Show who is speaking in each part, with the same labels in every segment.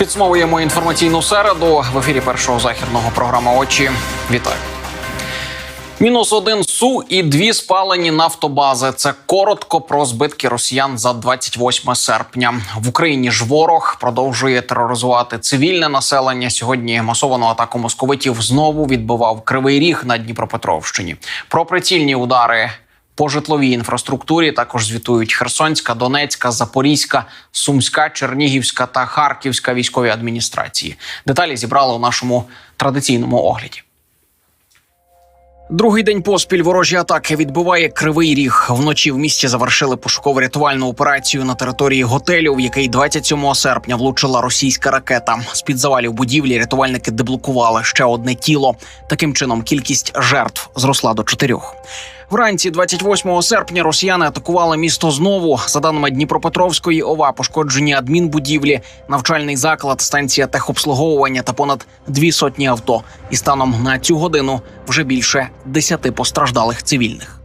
Speaker 1: Підсумовуємо інформаційну середу в ефірі першого західного програма Очі. Вітаю. Мінус один су і дві спалені нафтобази. Це коротко про збитки росіян за 28 серпня. В Україні ж ворог продовжує тероризувати цивільне населення. Сьогодні масовану атаку московитів знову відбивав кривий ріг на Дніпропетровщині. Про прицільні удари по житловій інфраструктурі також звітують Херсонська, Донецька, Запорізька, Сумська, Чернігівська та Харківська військові адміністрації. Деталі зібрали у нашому традиційному огляді. Другий день поспіль ворожі атаки відбиває кривий ріг. Вночі в місті завершили пошуково-рятувальну операцію на території готелю, в який 27 серпня влучила російська ракета. З під завалів будівлі рятувальники деблокували ще одне тіло. Таким чином, кількість жертв зросла до чотирьох. Вранці 28 серпня росіяни атакували місто знову. За даними Дніпропетровської ОВА, пошкоджені адмінбудівлі, навчальний заклад, станція техобслуговування та понад дві сотні авто. І станом на цю годину вже більше десяти постраждалих цивільних.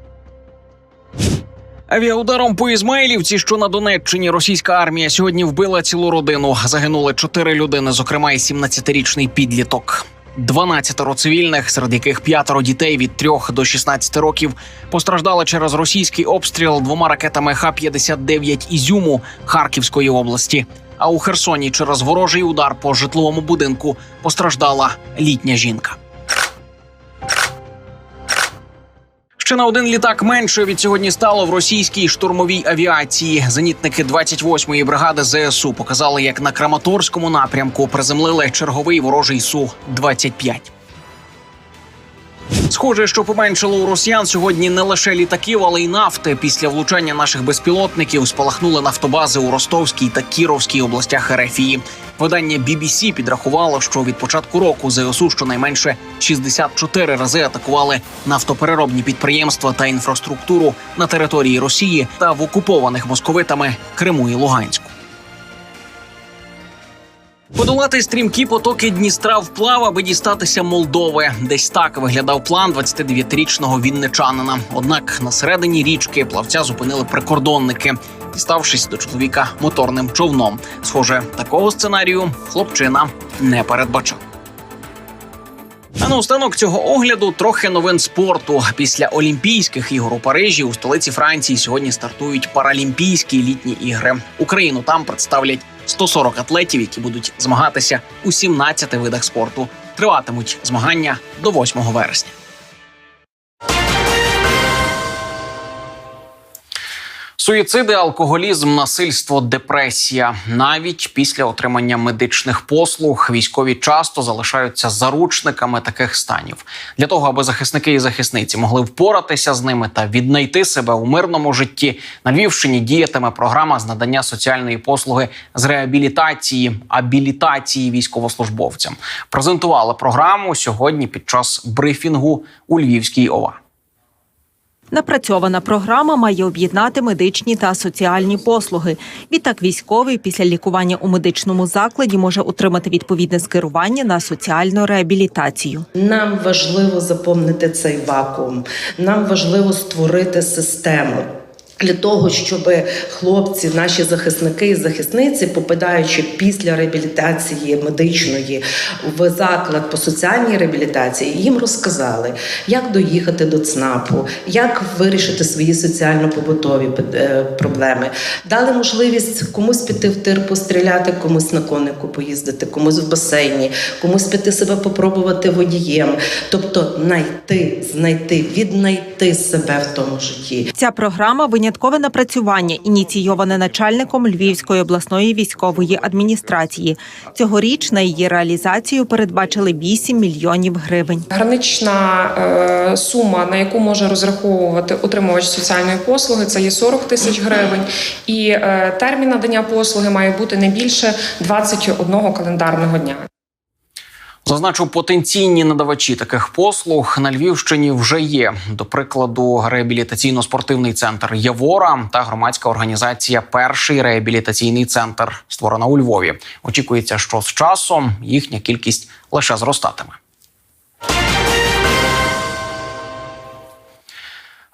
Speaker 1: Авіаударом по Ізмаїлівці, що на Донеччині, російська армія сьогодні вбила цілу родину. Загинули чотири людини, зокрема і 17-річний підліток. 12 цивільних, серед яких п'ятеро дітей від 3 до 16 років, постраждали через російський обстріл двома ракетами Х-59 Ізюму Харківської області. А у Херсоні через ворожий удар по житловому будинку постраждала літня жінка. Ще на один літак менше від сьогодні стало в російській штурмовій авіації. Зенітники 28-ї бригади ЗСУ показали, як на Краматорському напрямку приземлили черговий ворожий су 25 Схоже, що поменшало у росіян сьогодні не лише літаків, але й нафти. Після влучання наших безпілотників спалахнули нафтобази у Ростовській та Кіровській областях Ерефії. Видання BBC підрахувало, що від початку року ЗСУ щонайменше 64 рази атакували нафтопереробні підприємства та інфраструктуру на території Росії та в окупованих московитами Криму і Луганську. Подолати стрімкі потоки Дністра вплав, аби дістатися Молдови. Десь так виглядав план 29-річного вінничанина. Однак на середині річки плавця зупинили прикордонники, діставшись до чоловіка моторним човном. Схоже, такого сценарію хлопчина не передбачав. А на останок цього огляду трохи новин спорту. Після Олімпійських ігор у Парижі у столиці Франції сьогодні стартують Паралімпійські літні ігри. Україну там представлять 140 атлетів, які будуть змагатися у 17 видах спорту. Триватимуть змагання до 8 вересня. Суїциди, алкоголізм, насильство, депресія. Навіть після отримання медичних послуг військові часто залишаються заручниками таких станів. Для того аби захисники і захисниці могли впоратися з ними та віднайти себе у мирному житті. На Львівщині діятиме програма з надання соціальної послуги з реабілітації абілітації військовослужбовцям. Презентували програму сьогодні під час брифінгу у Львівській ОВА.
Speaker 2: Напрацьована програма має об'єднати медичні та соціальні послуги. Відтак, військовий після лікування у медичному закладі може отримати відповідне скерування на соціальну реабілітацію.
Speaker 3: Нам важливо заповнити цей вакуум. Нам важливо створити систему. Для того щоб хлопці, наші захисники і захисниці, попадаючи після реабілітації медичної в заклад по соціальній реабілітації, їм розказали, як доїхати до ЦНАПу, як вирішити свої соціально-побутові е, проблеми. Дали можливість комусь піти в тир постріляти, комусь на конику поїздити, комусь в басейні, комусь піти себе попробувати водієм. Тобто знайти, знайти, віднайти себе в тому житті.
Speaker 2: Ця програма виняткове напрацювання, ініційоване начальником Львівської обласної військової адміністрації. Цьогоріч на її реалізацію передбачили 8 мільйонів гривень.
Speaker 4: Гранична е, сума, на яку може розраховувати отримувач соціальної послуги, це є 40 тисяч гривень, і е, термін надання послуги має бути не більше 21 календарного дня.
Speaker 1: Зазначу, потенційні надавачі таких послуг на Львівщині вже є. До прикладу, реабілітаційно-спортивний центр Євора та громадська організація Перший реабілітаційний центр створена у Львові. Очікується, що з часом їхня кількість лише зростатиме.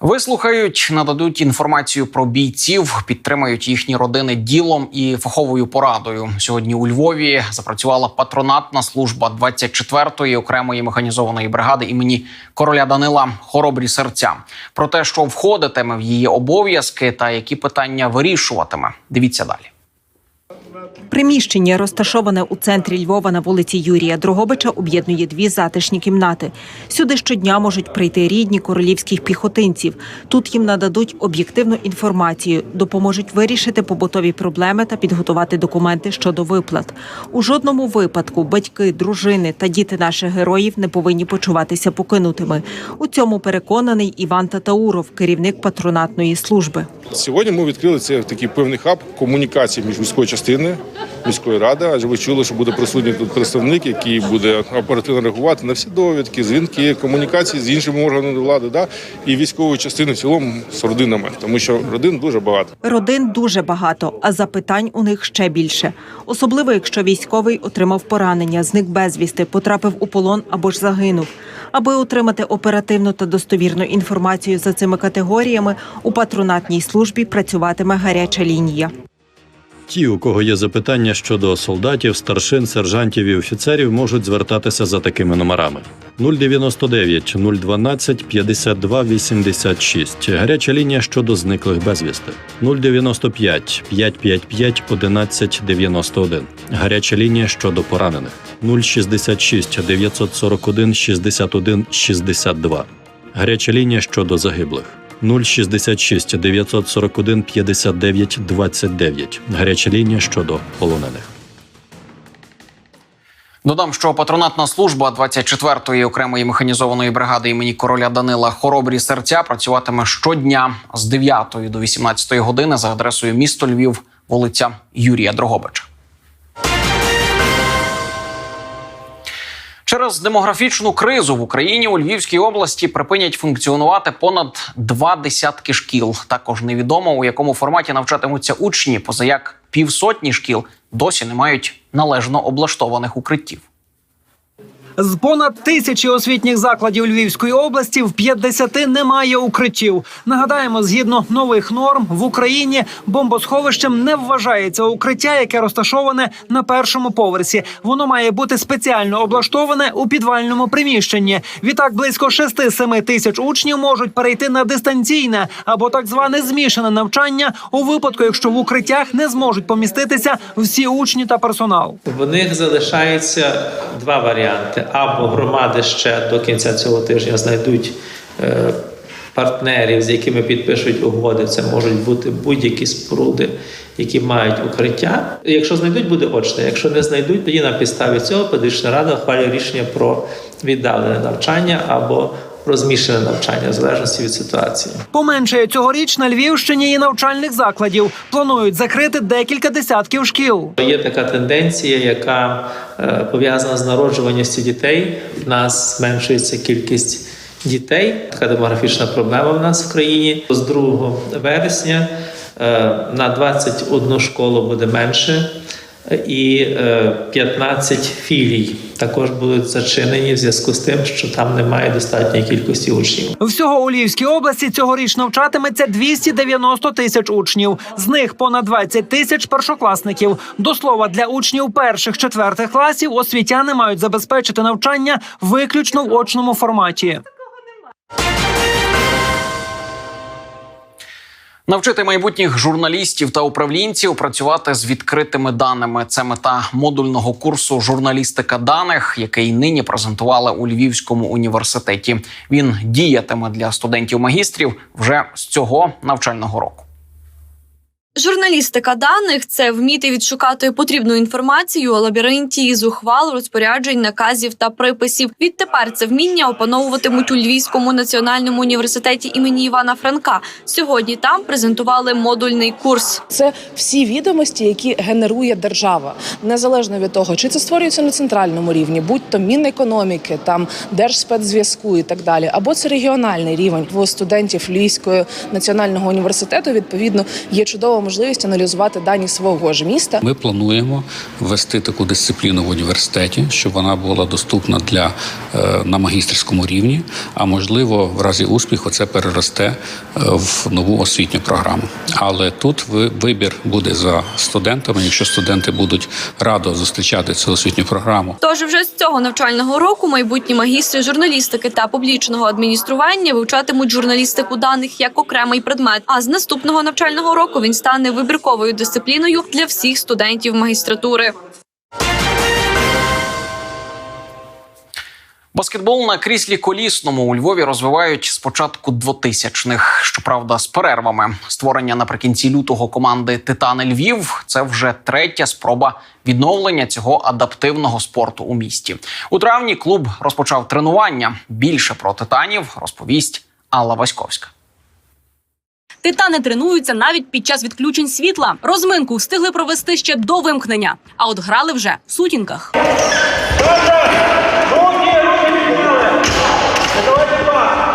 Speaker 1: Вислухають, нададуть інформацію про бійців, підтримають їхні родини ділом і фаховою порадою. Сьогодні у Львові запрацювала патронатна служба 24-ї окремої механізованої бригади імені короля Данила Хоробрі серця. Про те, що входитиме в її обов'язки та які питання вирішуватиме. Дивіться далі.
Speaker 2: Приміщення, розташоване у центрі Львова на вулиці Юрія Дрогобича, об'єднує дві затишні кімнати. Сюди щодня можуть прийти рідні королівських піхотинців. Тут їм нададуть об'єктивну інформацію, допоможуть вирішити побутові проблеми та підготувати документи щодо виплат. У жодному випадку батьки, дружини та діти наших героїв не повинні почуватися покинутими. У цьому переконаний Іван Татауров, керівник патронатної служби.
Speaker 5: Сьогодні ми відкрили це такий певний хаб комунікації між міською частиною, міською радою. Адже ви чули, що буде присутній тут представник, який буде оперативно реагувати на всі довідки, дзвінки, комунікації з іншими органами влади, да і військовою частиною в цілому з родинами, тому що родин дуже багато.
Speaker 2: Родин дуже багато, а запитань у них ще більше. Особливо, якщо військовий отримав поранення, зник безвісти, потрапив у полон або ж загинув. Аби отримати оперативну та достовірну інформацію за цими категоріями, у патронатній службі працюватиме гаряча лінія.
Speaker 6: Ті, у кого є запитання щодо солдатів, старшин, сержантів і офіцерів, можуть звертатися за такими номерами: 099 012 52 86. Гаряча лінія щодо зниклих безвісти. 095 555 11 91. Гаряча лінія щодо поранених. 066 941 61 62. Гаряча лінія щодо загиблих. 066 941 59 29. Гаряча лінія щодо полонених.
Speaker 1: Додам, що патронатна служба 24-ї окремої механізованої бригади імені короля Данила Хоробрі серця працюватиме щодня з 9 до 18 години за адресою місто Львів, вулиця Юрія Дрогобича. Через демографічну кризу в Україні у Львівській області припинять функціонувати понад два десятки шкіл. Також невідомо у якому форматі навчатимуться учні, поза як півсотні шкіл досі не мають належно облаштованих укриттів.
Speaker 7: З понад тисячі освітніх закладів Львівської області в 50 немає укриттів. Нагадаємо, згідно нових норм в Україні бомбосховищем не вважається укриття, яке розташоване на першому поверсі. Воно має бути спеціально облаштоване у підвальному приміщенні. Відтак близько 6-7 тисяч учнів можуть перейти на дистанційне або так зване змішане навчання у випадку, якщо в укриттях не зможуть поміститися всі учні та персонал.
Speaker 8: В них залишається два варіанти: або громади ще до кінця цього тижня знайдуть е, партнерів, з якими підпишуть угоди. Це можуть бути будь-які споруди, які мають укриття. Якщо знайдуть, буде очне. Якщо не знайдуть, тоді на підставі цього педагогічна рада ухвалює рішення про віддалене навчання або про змішане навчання в залежності від ситуації.
Speaker 7: Поменшає цьогоріч на Львівщині і навчальних закладів. Планують закрити декілька десятків шкіл.
Speaker 8: Є така тенденція, яка е, пов'язана з народжуваністю дітей. В нас зменшується кількість дітей. Така демографічна проблема в нас в країні. З 2 вересня е, на 21 школу буде менше. Е, І е, 15 філій також будуть зачинені в зв'язку з тим, що там немає достатньої кількості учнів.
Speaker 7: Всього у Львівській області цьогоріч навчатиметься 290 тисяч учнів. З них понад 20 тисяч першокласників. До слова, для учнів перших четвертих класів освітяни мають забезпечити навчання виключно в очному форматі.
Speaker 1: Навчити майбутніх журналістів та управлінців працювати з відкритими даними. Це мета модульного курсу журналістика даних, який нині презентували у Львівському університеті. Він діятиме для студентів-магістрів вже з цього навчального року.
Speaker 9: Журналістика даних це вміти відшукати потрібну інформацію у лабіринті зухвал, розпоряджень, наказів та приписів. Відтепер це вміння опановуватимуть у Львівському національному університеті імені Івана Франка. Сьогодні там презентували модульний курс.
Speaker 10: Це всі відомості, які генерує держава, незалежно від того, чи це створюється на центральному рівні, будь то Мінекономіки, там Держспецзв'язку і так далі, або це регіональний рівень. У студентів Львівського національного університету відповідно є чудова можливість аналізувати дані свого ж міста.
Speaker 11: Ми плануємо ввести таку дисципліну в університеті, щоб вона була доступна для е, на магістерському рівні. А можливо, в разі успіху це переросте е, в нову освітню програму. Але тут ви- вибір буде за студентами. Якщо студенти будуть радо зустрічати цю освітню програму,
Speaker 9: Тож вже з цього навчального року майбутні магістри журналістики та публічного адміністрування вивчатимуть журналістику даних як окремий предмет. А з наступного навчального року він стане вибірковою дисципліною для всіх студентів магістратури.
Speaker 1: Баскетбол на кріслі колісному у Львові розвивають з початку 2000-х. Щоправда, з перервами створення наприкінці лютого команди Титани Львів це вже третя спроба відновлення цього адаптивного спорту у місті. У травні клуб розпочав тренування. Більше про титанів розповість Алла Васьковська.
Speaker 12: Титани тренуються навіть під час відключень світла. Розминку встигли провести ще до вимкнення, а от грали вже в сутінках.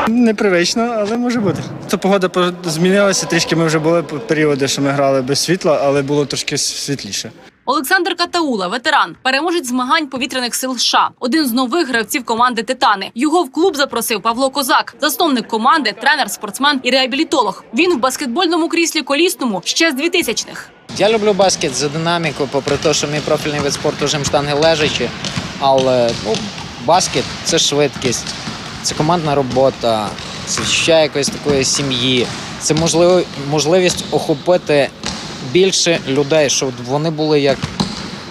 Speaker 13: Непривично, але може бути. То погода по- змінилася трішки. Ми вже були періоди, що ми грали без світла, але було трошки світліше.
Speaker 12: Олександр Катаула, ветеран, переможець змагань повітряних сил США, один з нових гравців команди Титани. Його в клуб запросив Павло Козак, засновник команди, тренер, спортсмен і реабілітолог. Він в баскетбольному кріслі колісному ще з 2000-х.
Speaker 14: Я люблю баскет за динаміку, попри те, що мій профільний вид спорту жим штанги лежачі. Але ну, баскет це швидкість, це командна робота, це відчуття якоїсь такої сім'ї. Це можливість охопити більше людей, щоб вони були, як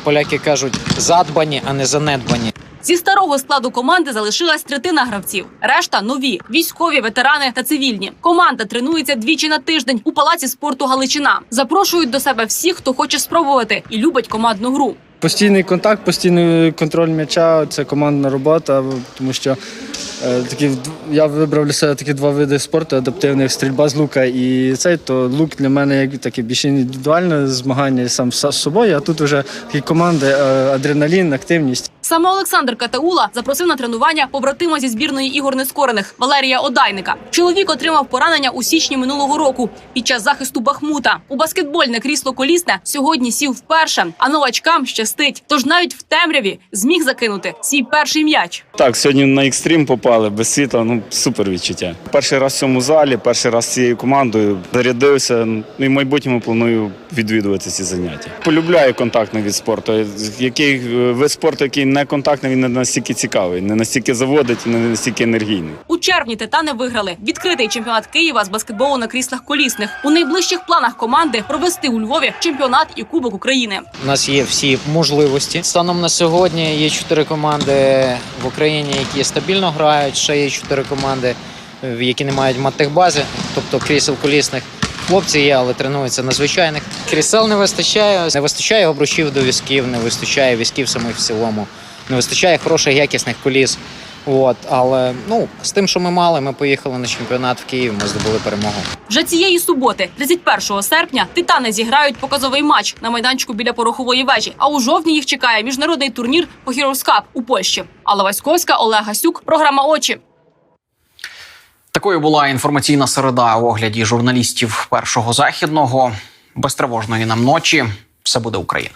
Speaker 14: поляки кажуть, задбані, а не занедбані.
Speaker 12: Зі старого складу команди залишилась третина гравців. Решта нові військові, ветерани та цивільні. Команда тренується двічі на тиждень у палаці спорту Галичина. Запрошують до себе всіх, хто хоче спробувати і любить командну гру.
Speaker 13: Постійний контакт, постійний контроль м'яча це командна робота, тому що е, такі, я вибрав для себе такі два види спорту адаптивних стрільба з лука і цей, то лук для мене як таке більш індивідуальне змагання сам з собою, а тут вже такі команди, е, адреналін, активність.
Speaker 12: Саме Олександр Катаула запросив на тренування побратима зі збірної ігор нескорених Валерія Одайника. Чоловік отримав поранення у січні минулого року під час захисту Бахмута. У баскетбольне крісло колісне сьогодні сів вперше, а новачкам щастить. Тож навіть в темряві зміг закинути свій перший м'яч.
Speaker 15: Так, сьогодні на екстрім попали без світла. Ну супер відчуття. Перший раз в цьому залі, перший раз цією командою зарядився. Ну і в майбутньому планую відвідувати ці заняття. Полюбляю контактний від спорту. Який е, вид спорту, який не контактний, він не настільки цікавий, не настільки заводить, не настільки енергійний.
Speaker 12: У червні титани виграли відкритий чемпіонат Києва з баскетболу на кріслах колісних. У найближчих планах команди провести у Львові чемпіонат і Кубок України.
Speaker 14: У нас є всі можливості. Станом на сьогодні є чотири команди в Україні, які стабільно грають. Ще є чотири команди, які не мають матехбази, тобто крісел колісних. Хлопці є, але тренуються на звичайних. Крісел не вистачає, не вистачає обручів до візків, не вистачає візків самих в цілому, не вистачає хороших якісних коліс. От, але ну з тим, що ми мали, ми поїхали на чемпіонат в Київ. Ми здобули перемогу.
Speaker 12: Вже цієї суботи, 31 серпня, титани зіграють показовий матч на майданчику біля порохової вежі. А у жовтні їх чекає міжнародний турнір по Heroes Cup у Польщі. Алла Васьковська, Олег Гасюк, програма Очі.
Speaker 1: Такою була інформаційна середа у огляді журналістів першого західного. Безтривожної нам ночі. Все буде Україна.